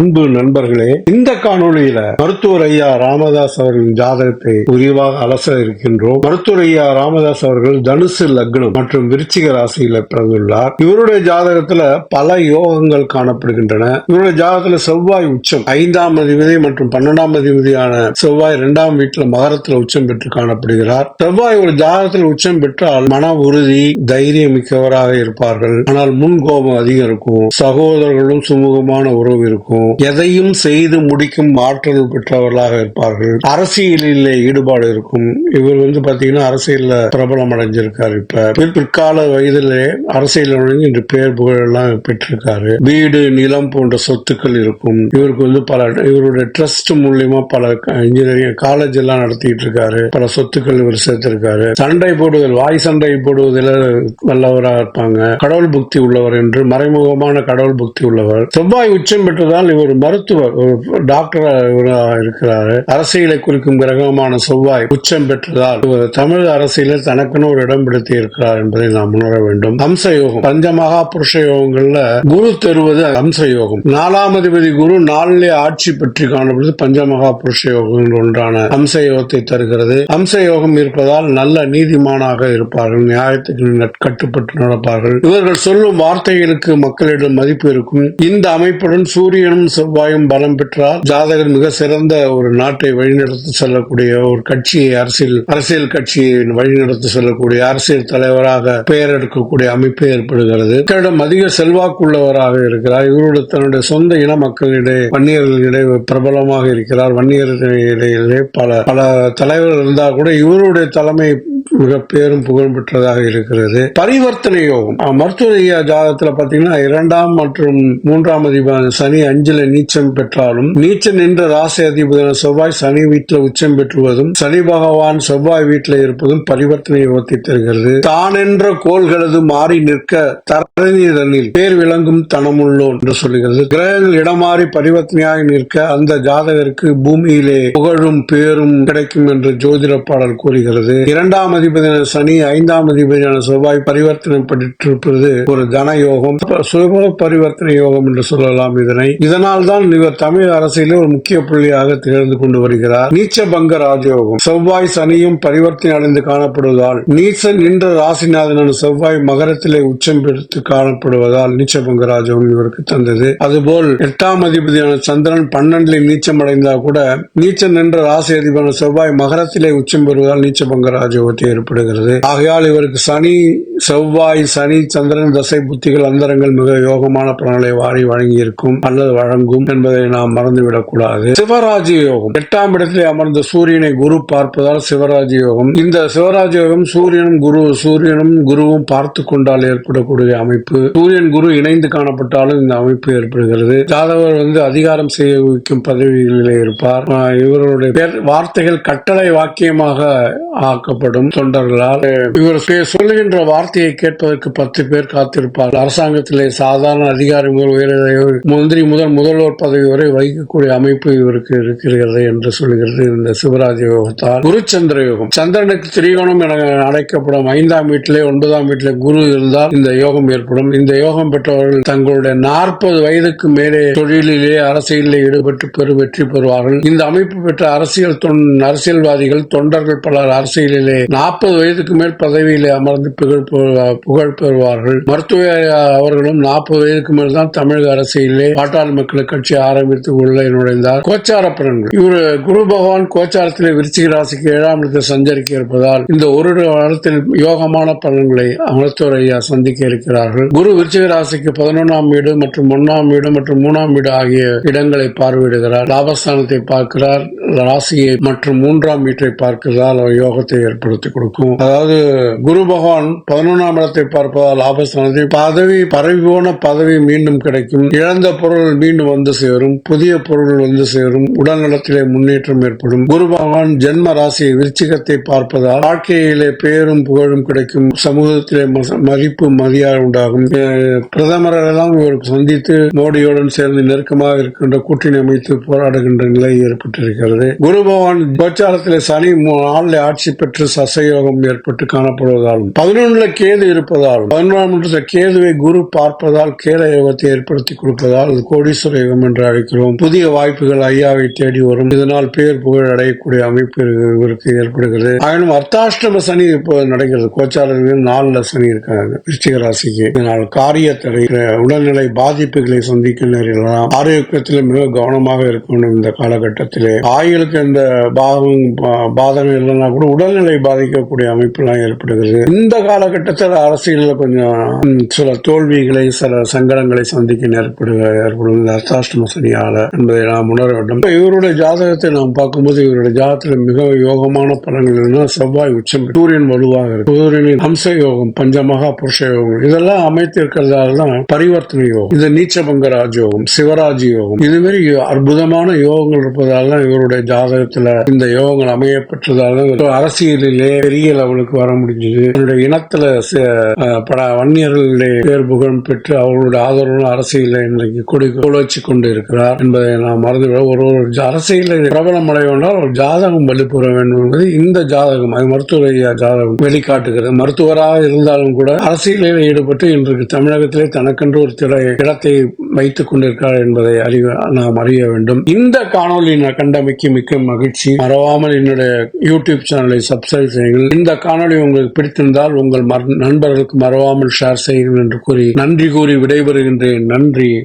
அன்பு நண்பர்களே இந்த காணொளியில மருத்துவர் ஐயா ராமதாஸ் அவர்களின் ஜாதகத்தை விரிவாக அலச இருக்கின்றோம். மருத்துவர் ஐயா ராமதாஸ் அவர்கள் தனுசு லக்னம் மற்றும் விருச்சிக ராசியில பிறந்துள்ளார். இவருடைய ஜாதகத்துல பல யோகங்கள் காணப்படுகின்றன. இவருடைய ஜாதகத்துல செவ்வாய் உச்சம் ஐந்தாம் அதிபதி மற்றும் பன்னெண்டாம் அதிபதியான செவ்வாய் இரண்டாம் வீட்டுல மகரத்துல உச்சம் பெற்று காணப்படுகிறார். செவ்வாய் ஒரு ஜாதகத்தில் உச்சம் பெற்றால் மன உறுதி தைரியம் மிக்கவராக இருப்பார்கள். ஆனால் முன் கோபம் அதிகம் இருக்கும் சகோதரர்களும் சுமூகமான உறவு இருக்கும். எதையும் செய்து முடிக்கும் ஆற்றல் பெற்றவர்களாக இருப்பார்கள். அரசியலில் ஈடுபாடு இருக்கும். இவர் வந்து பாத்தீங்கன்னா அரசியல்ல பிரபலம் அடைஞ்சிருக்காரு இப்ப. பிற்கால வயதிலே அரசியல் நுழைஞ்சு இன்று பேர் புகழ் எல்லாம் பெற்றிருக்காரு. வீடு நிலம் போன்ற சொத்துக்கள் இருக்கும். இவருக்கு வந்து பல இவருடைய ட்ரஸ்ட் மூலியமா பல இன்ஜினியரிங் காலேஜ் எல்லாம் நடத்திட்டு இருக்காரு பல சொத்துக்கள் இவர் சேர்த்திருக்காரு. சண்டை போடுவதில் வாய் சண்டை போடுவதில் வல்லவராக இருப்பாங்க. கடவுள் புக்தி உள்ளவர் என்று மறைமுகமான கடவுள் புக்தி உள்ளவர். செவ்வாய் உச்சம் பெற்றதால் ஒரு மருத்துவர் ஒரு டாக்டர் இருக்கிறாரு. அரசியலை குறிக்கும் கிரகமான செவ்வாய் உச்சம் பெற்றதால் இவர் தமிழ் அரசியலில் தனக்குன்னு ஒரு இடம் பிடித்து இருக்கிறார் என்பதை நாம் உணர வேண்டும். அம்ச யோகம் பஞ்சமகா புருஷ யோகங்கள்ல குரு தருவது அம்ச யோகம் நாலாம் அதிபதி குரு நாளிலே ஆட்சி பற்றி காணப்படுவது பஞ்சமகா புருஷ யோகங்கள் ஒன்றான அம்ச யோகத்தை தருகிறது. அம்ச யோகம் இருப்பதால் நல்ல நீதிமானாக இருப்பார்கள் நியாயத்துக்கு கட்டுப்பட்டு நடப்பார்கள். இவர்கள் சொல்லும் வார்த்தைகளுக்கு மக்களிடம் மதிப்பு இருக்கும். இந்த அமைப்புடன் சூரியனும் செவ்வாயும் பலம் பெற்றால் ஜாதகர் மிக சிறந்த ஒரு நாட்டை வழிநடத்தி செல்லக்கூடிய ஒரு கட்சியை அரசியல் அரசியல் கட்சியை வழிநடத்தி செல்லக்கூடிய அரசியல் தலைவராக பெயர் எடுக்கக்கூடிய அமைப்பு ஏற்படுகிறது. மக்களிடம் அதிக செல்வாக்குள்ளவராக இருக்கிறார். இவருடைய தன்னுடைய சொந்த இன மக்களிடையே வன்னியர்களிடையே பிரபலமாக இருக்கிறார். வன்னியர்களிடையே பல பல தலைவர்கள் இருந்தால் கூட இவருடைய தலைமை மிக பேரும் புகழ் பெற்றதாக இருக்கிறது. பரிவர்த்தனை யோகம் மருத்துவ ஜாதகத்துல பாத்தீங்கன்னா இரண்டாம் மற்றும் மூன்றாம் அதிபதி சனி அஞ்சுல நீச்சம் பெற்றாலும் நீச்சம் நின்ற ராசி அதிபதியான செவ்வாய் சனி வீட்டில் உச்சம் பெற்றுவதும் சனி பகவான் செவ்வாய் வீட்டில் இருப்பதும் பரிவர்த்தனை யோகத்தை தருகிறது. தான் என்ற கோள்களது மாறி நிற்க தரணிதனில் பேர் விளங்கும் தனமுள்ளோன் என்று சொல்லுகிறது. கிரகங்கள் இடமாறி பரிவர்த்தனையாக நிற்க அந்த ஜாதகருக்கு பூமியிலே புகழும் பேரும் கிடைக்கும் என்று ஜோதிட பாடல் கூறுகிறது. இரண்டாம் அதிபதியான சனி ஐந்தாம் அதிபதியான செவ்வாய் பரிவர்த்தனை பெற்றிருப்பது ஒரு தன யோகம் சுப பரிவர்த்தனை யோகம் என்று சொல்லலாம் இதனை. இதனால் தான் இவர் தமிழ் அரசியலில் ஒரு முக்கிய புள்ளியாக திகழ்ந்து கொண்டு வருகிறார். நீச்ச பங்க ராஜயோகம். செவ்வாய் சனியும் பரிவர்த்தனை அடைந்து காணப்படுவதால் நீச்சன் நின்ற ராசிநாதன் செவ்வாய் மகரத்திலே உச்சம் பெற்று காணப்படுவதால் நீச்சபங்க ராஜயோகம் இவருக்கு தந்தது. அதுபோல் எட்டாம் அதிபதியான சந்திரன் பன்னெண்டில் நீச்சம் அடைந்தால் கூட நீச்சம் நின்ற ராசி அதிபரான செவ்வாய் மகரத்திலே உச்சம் பெறுவதால் நீச்சபங்க ராஜயோகத்தை ஏற்படுகிறது. ஆகையால் இவருக்கு சனி செவ்வாய் சனி சந்திரன் தசை புத்திகள் அந்தரங்கள் மிக யோகமான பலன்களை வாரி வழங்கியிருக்கும் அல்லது வழங்கும் என்பதை நாம் மறந்துவிடக் கூடாது சிவராஜ யோகம். எட்டாம் இடத்திலே அமர்ந்த சூரியனை குரு பார்ப்பதால் சிவராஜ யோகம். இந்த சிவராஜ யோகம் சூரியனும் குரு சூரியனும் குருவும் பார்த்து கொண்டால் ஏற்படக்கூடிய அமைப்பு. சூரியன் குரு இணைந்து காணப்பட்டாலும் இந்த அமைப்பு ஏற்படுகிறது. ஜாதவர் வந்து அதிகாரம் செய்ய வைக்கும் பதவிகளிலே இருப்பார். இவருடைய வார்த்தைகள் கட்டளை வாக்கியமாக ஆக்கப்படும். தொண்டர்களால் இவர் சொல்லுகின்ற வார்த்தையை கேட்பதற்கு பத்து பேர் காத்திருப்பார் அரசாங்கத்திலே சாதாரண அதிகாரி முதல் உயர் மந்திரி முதல் முதல்வர் பதவி வரை வகிக்கக்கூடிய அமைப்பு இவருக்கு இருக்கிறது என்று சொல்கிறது இந்த சிவராஜ யோகத்தால். குருச்சந்திர யோகம். சந்திரனுக்கு திரிகோணம் என அழைக்கப்படும் ஐந்தாம் வீட்டிலே ஒன்பதாம் வீட்டிலே குரு இருந்தால் இந்த யோகம் ஏற்படும். இந்த யோகம் பெற்றவர்கள் தங்களுடைய நாற்பது வயதுக்கு மேலே தொழிலிலே அரசியலில் ஈடுபட்டு பெரு வெற்றி பெறுவார்கள். இந்த அமைப்பு பெற்ற அரசியல் அரசியல்வாதிகள் தொண்டர்கள் பலர் அரசியலிலே நாற்பது வயதுக்கு மேல் பதவியிலே அமர்ந்து புகழ் புகழ் பெறுவார்கள். மருத்துவ அவர்களும் நாற்பது வயதுக்கு மேல் தான் தமிழக அரசியலே பாட்டாளி மக்கள் கட்சி ஆரம்பித்து உள்ளே நுழைந்தார். கோச்சார பலன்கள் இவர் குரு பகவான் கோச்சாரத்தில் விருச்சிக ராசிக்கு ஏழாம் இடத்தில் சஞ்சரிக்க இருப்பதால் இந்த ஒரு வாரத்தில் யோகமான பலன்களை மருத்துவர் ஐயா சந்திக்க இருக்கிறார்கள். குரு விருச்சிக ராசிக்கு பதினொன்றாம் வீடு மற்றும் ஒன்னாம் வீடு மற்றும் மூணாம் வீடு ஆகிய இடங்களை பார்வையிடுகிறார். லாபஸ்தானத்தை பார்க்கிறார். ராசியை மற்றும் மூன்றாம் வீட்டை பார்க்கிறதால் அவர் யோகத்தை கொடுக்கும். அதாவது குரு பகவான் பதினொன்றாம் இடத்தை பார்ப்பதால் லாபஸ்தானத்தை பதவி பரவி போன பதவி மீண்டும் கிடைக்கும். இழந்த பொருள் மீண்டும் வந்து சேரும். புதிய பொருள் வந்து சேரும். உடல் நலத்திலே முன்னேற்றம் ஏற்படும். குரு பகவான் ஜென்ம ராசி விருச்சிகத்தை பார்ப்பதால் வாழ்க்கையிலே பேரும் புகழும் கிடைக்கும். சமூகத்திலே மச- மதிப்பு மரியாதை உண்டாகும். பிரதமரெல்லாம் இவருக்கு சந்தித்து மோடியுடன் சேர்ந்து நெருக்கமாக இருக்கின்ற கூட்டணி அமைத்து போராடுகின்ற நிலை ஏற்பட்டிருக்கிறது. குரு பகவான் கோச்சாரத்தில் சனி நாளில் ஆட்சி பெற்று சசயோகம் ஏற்பட்டு காணப்படுவதாலும் பதினொன்றுல கேது இருப்பதாலும் பதினொன்றாம் இடத்துல கேதுவை குரு பார்ப்பதால் கேல யோகத்தை ஏற்படுத்தி கொடுப்பதால் அது கோடீஸ்வர யோகம் என்று அழைக்கிறோம். புதிய வாய்ப்புகள் ஐயாவை தேடி வரும். இதனால் பேர் புகழ் அடையக்கூடிய அமைப்பு இவருக்கு ஏற்படுகிறது. ஆயினும் அர்த்தாஷ்டம சனி இப்போது நடக்கிறது. கோச்சாரர்கள் நாலுல சனி இருக்காங்க. விருச்சிக ராசிக்கு. இதனால் காரிய தடை உடல்நிலை பாதிப்புகளை சந்திக்க நேரிடலாம் ஆரோக்கியத்தில் மிக கவனமாக இருக்கணும் இந்த காலகட்டத்திலே. ஆயுளுக்கு இந்த பாகம் பா- பாதகம் இல்லைன்னா கூட உடல்நிலை வைக்கக்கூடிய அமைப்புலாம் ஏற்படுகிறது. இந்த காலகட்டத்தில் அரசியலில் கொஞ்சம் சில தோல்விகளை சில சங்கடங்களை சந்திக்க ஏற்படுக ஏற்படும் இந்த அர்த்தாஷ்டம சனியால என்பதை நாம் உணர வேண்டும். இவருடைய ஜாதகத்தை நாம் பார்க்கும்போது இவருடைய ஜாதகத்தில் மிக யோகமான பலன்கள் செவ்வாய் உச்சம். சூரியன் வலுவாக இருக்கு. சூரியனின் அம்ச யோகம் பஞ்சமகா புருஷ யோகம் இதெல்லாம் அமைத்திருக்கிறதால தான் பரிவர்த்தனை யோகம். இது நீச்சபங்க ராஜயோகம் சிவராஜ் யோகம். இது மாதிரி அற்புதமான யோகங்கள் இருப்பதால தான் இவருடைய ஜாதகத்தில் இந்த யோகங்கள் அமைய பெற்றதால அரசியலிலே பெரிய லெவலுக்கு வர முடிஞ்சது. என்னுடைய இனத்துல ச- பல வன்னியர்களுடைய பேர் புகழ் பெற்று அவர்களுடைய ஆதரவு அரசியலை இன்றைக்கு கொடி வச்சு கொண்டு இருக்கிறார் என்பதை நாம் மறந்துவிட ஒரு ஒரு ஜ- அரசியலில் பிரபலம் அடைய வேண்டால் ஒரு ஜாதகம் வலுப்புற வேண்டும் என்பது இந்த ஜாதகம் அது மருத்துவ ஜாதகம் வெளிக்காட்டுகிறது. மருத்துவராக இருந்தாலும் கூட அரசியலில் ஈடுபட்டு இன்றைக்கு தமிழகத்திலே தனக்கென்று ஒரு திட இடத்தை வைத்துக் கொண்டிருக்கிறார் என்பதை அறிய நாம் அறிய வேண்டும். இந்த காணொலி நான் கண்டமைக்கு மிக்க மகிழ்ச்சி. மறவாமல் என்னுடைய யூடியூப் சேனலை சப்ஸ்கிரைப் நேயர்கள் இந்த காணொளி உங்களுக்கு பிடித்திருந்தால் உங்கள் மற- நண்பர்களுக்கு மறவாமல் ஷேர் செய்யுங்கள் என்று கூறி நன்றி கூறி விடைபெறுகின்றேன். நன்றி.